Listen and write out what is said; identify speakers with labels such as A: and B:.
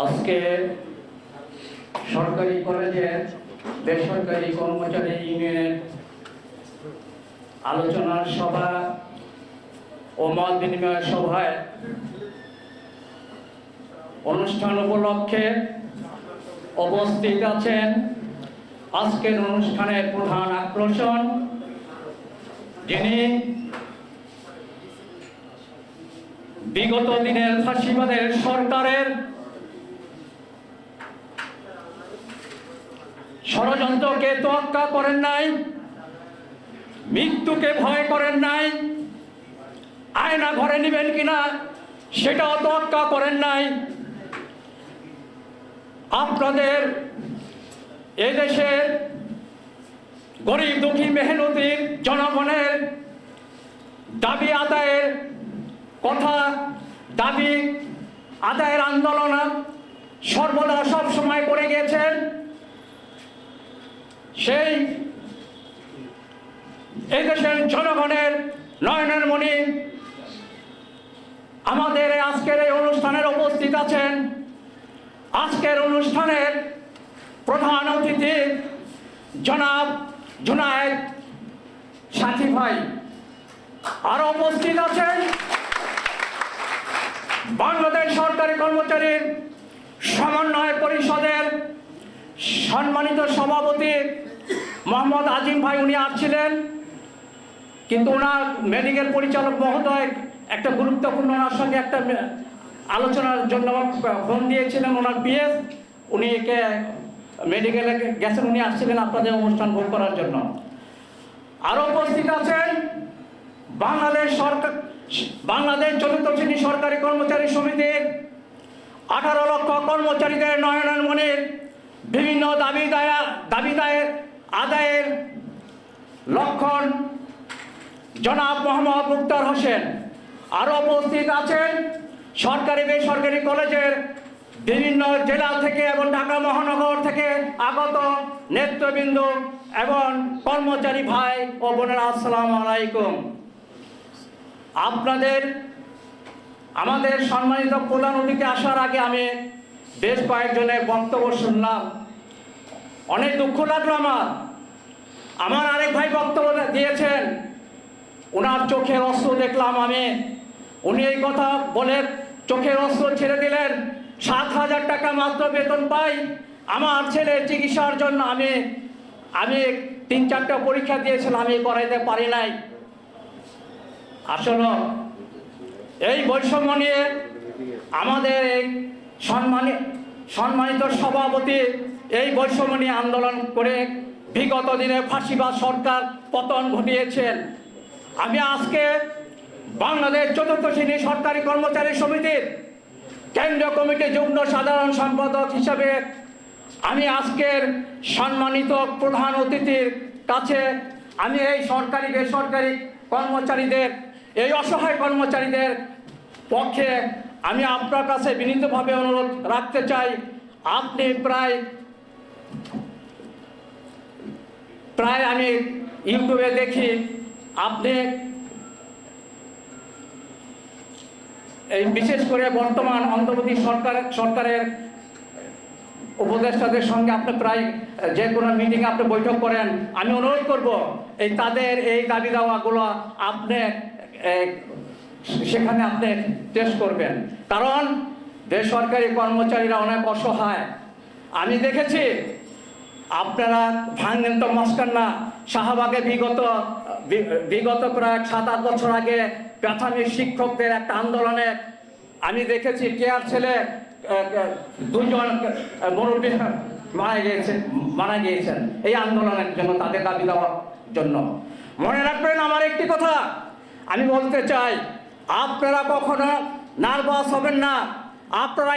A: আজকে সরকারি কলেজে বেসরকারি কর্মচারী ইউনিয়নের আলোচনার সভা ও মত বিনিময় সভায় অনুষ্ঠান উপলক্ষে উপস্থিত আছেন আজকের অনুষ্ঠানের প্রধান আকর্ষণ, যিনি বিগত দিনের ফাঁসিবাদের সরকারের ষড়যন্ত্রকে তোয়াক্কা করেন নাই, মৃত্যুকে ভয় করেন নাই, আয়না ঘরে নেবেন কিনা সেটাও তোয়াক্কা করেন নাই। আপনাদের এদেশের গরিব দুঃখী মেহনতির জনগণের দাবি আদায়ের কথা, দাবি আদায়ের আন্দোলন সর্বদা সব সময় করে গেছেন সেই এই দেশের জনগণের নয়নের মণি, আমাদের আজকের এই অনুষ্ঠানের উপস্থিত আছেন। আজকের অনুষ্ঠানের প্রধান অতিথি জনাব জুনায়েদ সাথী ভাই। আরও উপস্থিত আছেন বাংলাদেশ সরকারি কর্মচারীর সমন্বয় পরিষদের সম্মানিত সভাপতি মোহাম্মদ আজিম ভাই উনি আসছিলেন, কিন্তু ওনার মেডিকেল পরিচালক মহোদয় একটা গুরুত্বপূর্ণ ওনার সঙ্গে একটা আলোচনার জন্য ফোন দিয়েছিলেন, ওনার পিএস উনি একে মেডিকেলে গেছেন, উনি আসছিলেন আপনাদের অনুষ্ঠান ভোগ করার জন্য। আরও উপস্থিত আছেন বাংলাদেশ সরকার বাংলাদেশ চতুর্থ শ্রেণি সরকারি কর্মচারী সমিতির আঠারো লক্ষ কর্মচারীদের নয়নের মনের বিভিন্ন দাবি দায়া দাবি দায়ের আদায়ের লক্ষণ জনাব মোহাম্মদ মুক্তার হোসেন। আরও উপস্থিত আছেন সরকারি বেসরকারি কলেজের বিভিন্ন জেলা থেকে এবং ঢাকা মহানগর থেকে আগত নেতৃবৃন্দ এবং কর্মচারী ভাই ও বোনেরা, আসসালামু আলাইকুম। আপনাদের, আমাদের সম্মানিত প্রধান অতিথি আসার আগে আমি বেশ কয়েকজনের বক্তব্য শুনলাম। অনেক দুঃখ লাগল আমার। আমার আরেক ভাই বক্তব্য দিয়েছেন। ওনার চোখের অস্ত্র দেখলাম আমি। উনি এই কথা বলে চোখের অস্ত্র ছেড়ে দিলেন। সাত হাজার টাকা মাত্র বেতন পাই। আমার ছেলের চিকিৎসার জন্য আমি আমি তিন চারটা পরীক্ষা দিয়েছিলাম, আমি করাইতে পারি নাই। আসলে এই বৈষম্য নিয়ে আমাদের সম্মানিত সম্মানিত সভাপতি, এই বৈষম্য আন্দোলন করে বিগত দিনে ফাঁসিবাদ সরকার পতন ঘটিয়েছেন আমি আজকে বাংলাদেশ চতুর্থ শ্রেণি সরকারি কর্মচারী সমিতির কেন্দ্রীয় কমিটি যুগ্ম সাধারণ সম্পাদক হিসাবে আমি আজকের সম্মানিত প্রধান অতিথির কাছে আমি এই সরকারি, বেসরকারি কর্মচারীদের, এই অসহায় কর্মচারীদের পক্ষে আমি আপনার কাছে বিনীতভাবে অনুরোধ রাখতে চাই, আপনি প্রায় প্রায় আমি ইউটিউবে দেখি, আপনি এই বিশেষ করে বর্তমান অন্তর্বর্তী সরকার, সরকারের উপদেষ্টাদের সঙ্গে আপনি প্রায় যে কোনো মিটিংয়ে আপনি বৈঠক করেন, আমি অনুরোধ করব, এই তাদের এই দাবি দাওয়াগুলো আপনি সেখানে আপনি টেস্ট করবেন। কারণ বেসরকারি কর্মচারীরা অনেক অসহায়। আমি দেখেছি, আপনারা ভাঙেন তো মস্কান না। শাহবাগে বিগত বিগত প্রায় সাত আট বছর আগে প্রাথমিক শিক্ষকদের একটা আন্দোলনে আমি দেখেছি, কেয়ার ছেলে দুজন মুরব্বী মারা গিয়েছেন মারা গিয়েছেন। এই আন্দোলনের জন্য, তাদের দাবি দেওয়ার জন্য। মনে রাখবেন, আমার একটি কথা আমি বলতে চাই। আপনারা কখনো নার্ভাস হবেন না। আপনারা